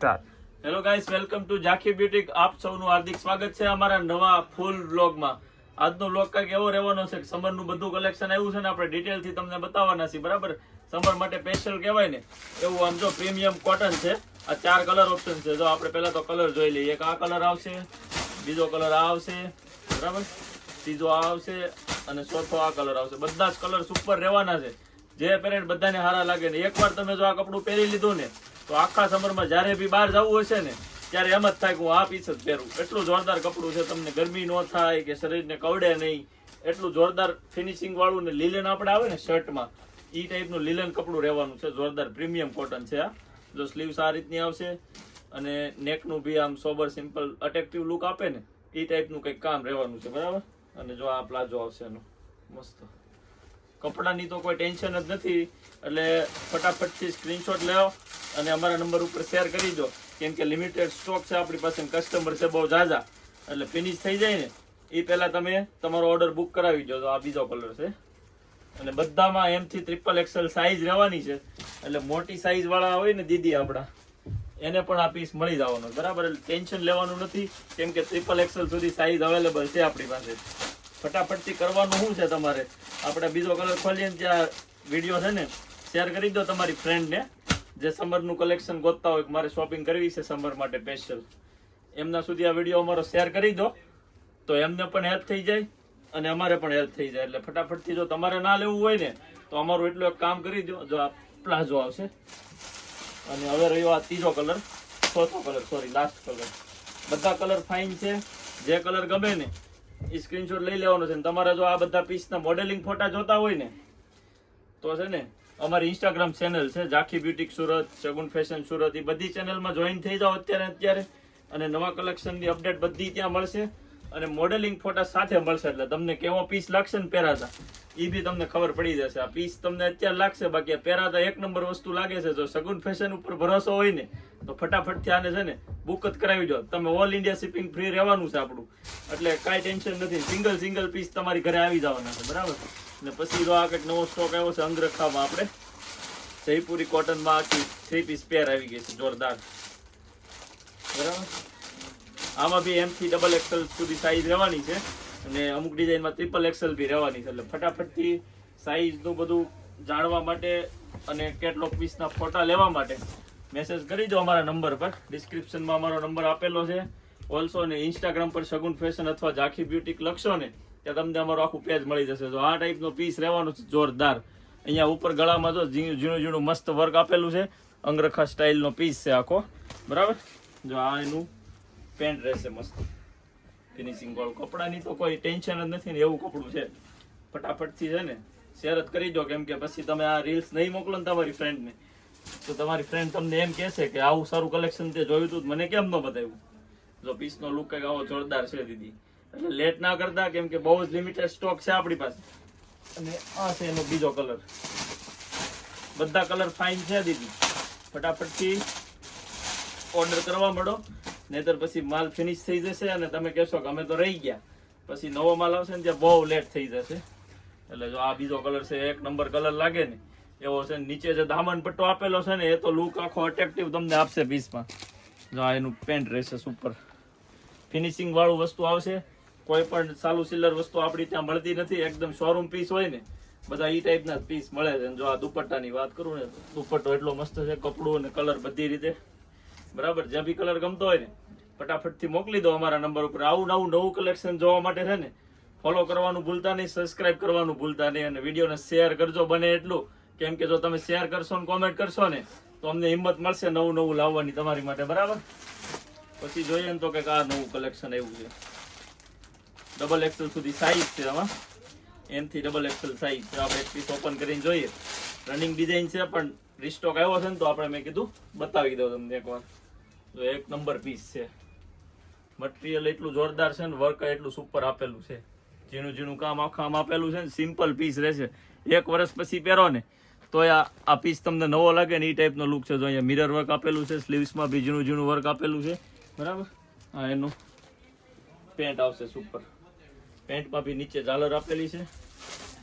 Start hello guys welcome to Zankhi beauty આપ સૌનું હાર્દિક સ્વાગત છે અમારા નવા ફૂલ વ્લોગમાં આજનો વ્લોગ કંઈક એવો રહેવાનો છે કે સમરનું બધું કલેક્શન આવ્યું છે ને આપણે ડિટેલથી તમને બતાવવાના છીએ, બરાબર? સમર માટે સ્પેશિયલ કહેવાય ને, એવું આમ જો પ્રીમિયમ કોટન છે. આ ચાર કલર ઓપ્શન છે. જો આપણે પહેલા તો કલર જોઈ લઈએ. એક આ કલર આવશે, બીજો કલર આ આવશે, બરાબર? ત્રીજો આ આવશે અને ચોથો આ કલર આવશે. બધા જ કલર સુપર રહેવાના છે. જે પેરેન્ટ બધાને સારા લાગે ને. એકવાર તમે જો આ કપડું પહેરી લીધું ને તો આખા સમરમાં જ્યારે બી બહાર જવું હશે ને, ત્યારે એમ જ થાય કે હું આ પીસ જ પહેરું. એટલું જોરદાર કપડું છે તમને ગરમી ન થાય કે શરીરને કવડે નહીં. એટલું જોરદાર ફિનિશિંગ વાળું ને લીલન આપણે આવે ને શર્ટમાં એ ટાઈપનું લીલન કપડું રહેવાનું છે. જોરદાર પ્રીમિયમ કોટન છે આ. જો સ્લીવ્સ આ રીતની આવશે અને નેકનું બી આમ સોબર સિમ્પલ અટ્રેક્ટિવ લુક આપે ને એ ટાઈપનું કંઈક કામ રહેવાનું છે. બરાબર? અને જો આ પ્લાઝો આવશે એનો. મસ્ત. કપડાની તો કોઈ ટેન્શન જ નથી. એટલે ફટાફટથી સ્ક્રીનશોટ લેવો અને અમારા નંબર ઉપર શેર કરી દો. કેમ કે લિમિટેડ સ્ટોક છે, આપણી પાસે કસ્ટમર છે બહુ ઝાઝા. એટલે ફિનિશ થઈ જાય ને, એ પહેલાં તમે તમારો ઓર્ડર બુક કરાવી દો. તો આ બીજો કલર છે. અને બધામાં એમથી ત્રિપલ એક્સેલ સાઇઝ રહેવાની છે. એટલે મોટી સાઇઝવાળા હોય ને દીદી આપણા, એને પણ આ પીસ મળી જવાનો. બરાબર? ટેન્શન લેવાનું નથી. કેમ કે ટ્રિપલ એક્સેલ સુધી સાઇઝ અવેલેબલ છે આપણી પાસે. ફટાફટથી કરવાનું શું છે તમારે? આપણે બીજો કલર ખોલીએ ત્યાં વીડિયો છે ને શેર કરી દો તમારી ફ્રેન્ડને જે સમરનું કલેક્શન ગોતતા હોય મારે શોપિંગ કરવી છે સમર માટે સ્પેશિયલ એમના સુધી આ વીડિયો અમારો શેર કરી દો. તો એમને પણ હેલ્પ થઈ જાય અને અમારે પણ હેલ્પ થઈ જાય. એટલે ફટાફટથી જો તમારે ના લેવું હોય ને, તો અમારું એટલું એક કામ કરી દો. જો આ પ્લાઝો આવશે. અને હવે રહ્યો આ ત્રીજો કલર ચોથો કલર સોરી લાસ્ટ કલર બધા કલર ફાઇન છે. જે કલર ગમે ને એ સ્ક્રીનશોટ લઈ લેવાનો છે તમારા જો આ બધા પીસના મોડેલિંગ ફોટા જોતા હોય ને, તો છે ને અમારી ઇન્સ્ટાગ્રામ ચેનલ છે, ઝાંખી બ્યુટિક સુરત, શગુન ફેશન સુરત, એ બધી ચેનલમાં જોઈન થઈ જાઓ અત્યારે અત્યારે. અને નવા કલેક્શનની અપડેટ બધી ત્યાં મળશે. અને મોડેલિંગ ફોટા સાથે મળશે એટલે તમને કેવો પીસ લાગશે ને પહેરાતા. એ બી તમને ખબર પડી જશે. આ પીસ તમને અત્યારે લાગશે, બાકી પહેરાતા એક નંબર વસ્તુ લાગે છે, જો સગુન ફેશન ઉપર ભરોસો હોય ને, તો ફટાફટથી આને છે ને બુક જ કરાવી દો. તમે ઓલ ઇન્ડિયા શિપિંગ ફ્રી રહેવાનું છે આપણું. એટલે કાંઈ ટેન્શન નથી. સિંગલ સિંગલ પીસ તમારી ઘરે આવી જવાના છે, બરાબર? ને પછી જો આ કંઈક નવો સ્ટોક આવ્યો છે અંગરખામાં આપણે, જયપુરી કોટનમાં આખી થ્રી પીસ પેર આવી ગઈ છે, જોરદાર. બરાબર? આમાં બી એમ થી ડબલ એક્સલ સુધી સાઈઝ રહેવાની છે. અને અમુક ડિઝાઇનમાં ટ્રિપલ એક્સલ બી રહેવાની છે. એટલે ફટાફટથી સાઈઝનું બધું જાણવા માટે અને કેટલોક પીસના ફોટા લેવા માટે મેસેજ કરી દો અમારા નંબર પર. ડિસ્ક્રિપ્શનમાં અમારો નંબર આપેલો છે. ઓલ્સો ને ઇન્સ્ટાગ્રામ પર શગુન ફેશન અથવા ઝાંખી બ્યુટીક લખશો ને, ત્યાં તમને અમારું આખું પેજ મળી જશે. જો આ ટાઈપનો પીસ રહેવાનો છે, જોરદાર. અહીંયા ઉપર ગળામાં જો ઝીણું ઝીણું મસ્ત વર્ક આપેલું છે. અંગરખા સ્ટાઇલનો પીસ છે આખો. બરાબર? જો આ એનું પેન્ટ રહેશે મસ્ત. ફિનિશિંગ વાળું. કપડાની તો કોઈ ટેન્શન જ નથી ને એવું કપડું છે. ફટાફટથી છે ને શેર જ કરી દો કેમ કે પછી તમે આ રીલ્સ નહીં મોકલો ને તમારી ફ્રેન્ડને તો તમારી ફ્રેન્ડ તમને એમ કહેશે કે આવું સારું કલેક્શન તે જોયું હતું મને કેમ ન બતાવ્યું? જો પીસનો લુક કંઈક આવો જોરદાર છે દીદી. એટલે લેટ ના કરતા કેમ કે બહુ જ લિમિટેડ સ્ટોક છે આપણી પાસે. અને આ છે એનો બીજો કલર બધા કલર ફાઇન છે દીદી. ફટાફટથી ઓર્ડર કરવા મળો. નહીતર પછી માલ ફિનિશ થઈ જશે અને તમે કહેશો કે અમે તો રહી ગયા. પછી નવો માલ આવશે ને ત્યાં બહુ લેટ થઈ જશે. એટલે જો આ બીજો કલર છે, એક નંબર કલર લાગે ને, એવો છે નીચે જે દામન પટ્ટો આપેલો છે ને, એ તો લુક આખો અટ્રેક્ટિવ તમને આપશે પીસમાં જો આ એનું પેન્ટ રહેશે સુપર ફિનિશિંગ વાળું વસ્તુ આવશે. કોઈ પણ સાલું સિલર વસ્તુ આપણી ત્યાં મળતી નથી. એકદમ શોરૂમ પીસ હોય ને, બધા એ ટાઈપના પીસ મળે છે. જો આ દુપટ્ટાની વાત કરું ને, દુપટ્ટો એટલો મસ્ત છે, કપડું અને કલર બધી રીતે. બરાબર જે બી કલર ગમતો હોય ને, ફટાફટથી મોકલી દો અમારા નંબર ઉપર. આવું નવું નવું કલેક્શન જોવા માટે છે ને ફોલો કરવાનું ભૂલતા નહીં સબસ્ક્રાઇબ કરવાનું ભૂલતા નહીં અને વિડીયોને શેર કરજો, બને એટલું. કેમ કે જો તમે શેર કરશો ને કોમેન્ટ કરશો ને, તો અમને હિંમત મળશે નવું નવું લાવવાની તમારી માટે, બરાબર? પછી જોઈએ ને તો કંઈક આ નવું કલેક્શન આવ્યું છે. ડબલ એક્સેલ સુધી સાઈઝ છે આમાં. એમથી ડબલ એક્સેલ સાઈઝ છે. આપણે એક પીસ ઓપન કરીને જોઈએ. રનિંગ ડિઝાઇન છે, પણ રિસ્ટોક આવ્યો છે ને, તો આપણે મેં કીધું બતાવી દઉં તમને એકવાર. તો એક નંબર પીસ છે. મટીરિયલ એટલું જોરદાર છે ને વર્ક એટલું સુપર આપેલું છે. ઝીણું ઝીણું કામ આખામ આપેલું છે ને સિમ્પલ પીસ રહેશે. એક વર્ષ પછી પહેરો ને તો આ પીસ તમને નવો લાગે ને એ ટાઈપનો લુક છે. જો અહીંયા મિરર વર્ક આપેલું છે સ્લીવ્સમાં બી ઝીણું ઝીણું વર્ક આપેલું છે. બરાબર? હા, એનું પેન્ટ આવશે સુપર પેન્ટમાં બી નીચે ઝાલર આપેલી છે.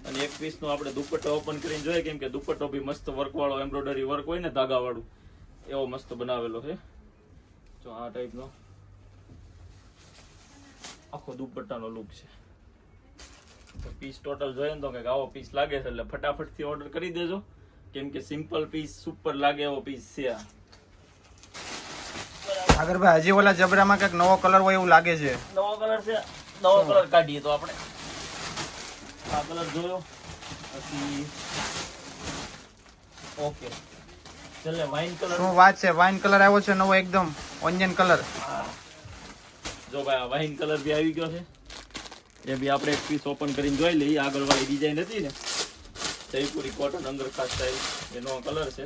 અને એક પીસનો આપણે દુપટ્ટો ઓપન કરીને જોઈએ, કેમ કે દુપટ્ટો બી મસ્ત વર્કવાળો એમ્બ્રોઇડરી વર્ક હોય ને, ધાગાવાળું, એવો મસ્ત બનાવેલો છે. જો આ ટાઈપનો આખો દુપટ્ટાનો લુક છે. પીસ ટોટલ જોઈએ ને તો કંઈક આવો પીસ લાગે છે એટલે ફટાફટથી ઓર્ડર કરી દેજો. કેમ કે સિમ્પલ પીસ સુપર લાગે એવો પીસ છે આ. સાગરભાઈ હજી ઓલા જબરામાં કંઈક નવો કલર હોય એવું લાગે છે. નવો કલર છે? નવો કલર કાઢીએ તો આપણે. આ કલર જોયો. પછી ઓકે છેલ્લે વાઇન કલર શું વાત છે? વાઇન કલર આવ્યો છે નવો એકદમ. ઓનિયન કલર જો ભાઈ આ વાઇન કલર બી આવી ગયો છે. એ બી આપણે એક પીસ ઓપન કરીને જોઈ લઈએ. આગળ વાળી ડિઝાઇન હતી ને. જયપુરી કોટન અંગરખા સ્ટાઇલ એનો કલર છે.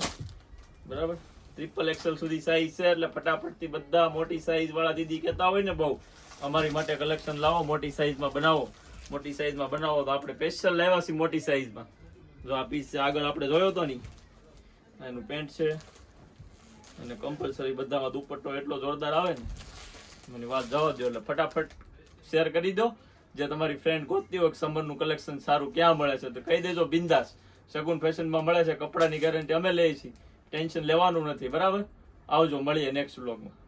બરાબર? ટ્રિપલ એક્સેલ સુધી સાઈઝ છે એટલે ફટાફટથી બધા મોટી સાઈઝ વાળા દીદી કહેતા હોય ને બહુ, અમારી માટે કલેક્શન લાવો, મોટી સાઈઝમાં બનાવો. મોટી સાઈઝમાં બનાવો તો આપણે સ્પેશિયલ લાવ્યા છીએ મોટી સાઈઝમાં જો આ પીસ આગળ આપણે જોયો તો નહીં. એનું પેન્ટ છે. અને કમ્પલસરી બધામાં દુપટ્ટો એટલો જોરદાર આવે ને, મને વાત જવા દો એટલે ફટાફટ શેર કરી દો. જે તમારી ફ્રેન્ડ ગોતતી હોય સમરનું કલેક્શન સારું ક્યાં મળે છે, તો કહી દેજો બિંદાસ. શગુન ફેશનમાં મળે છે, કપડાની ગેરંટી અમે લઈએ છીએ. ટેન્શન લેવાનું નથી, બરાબર? આવજો, મળીએ નેક્સ્ટ વ્લોગમાં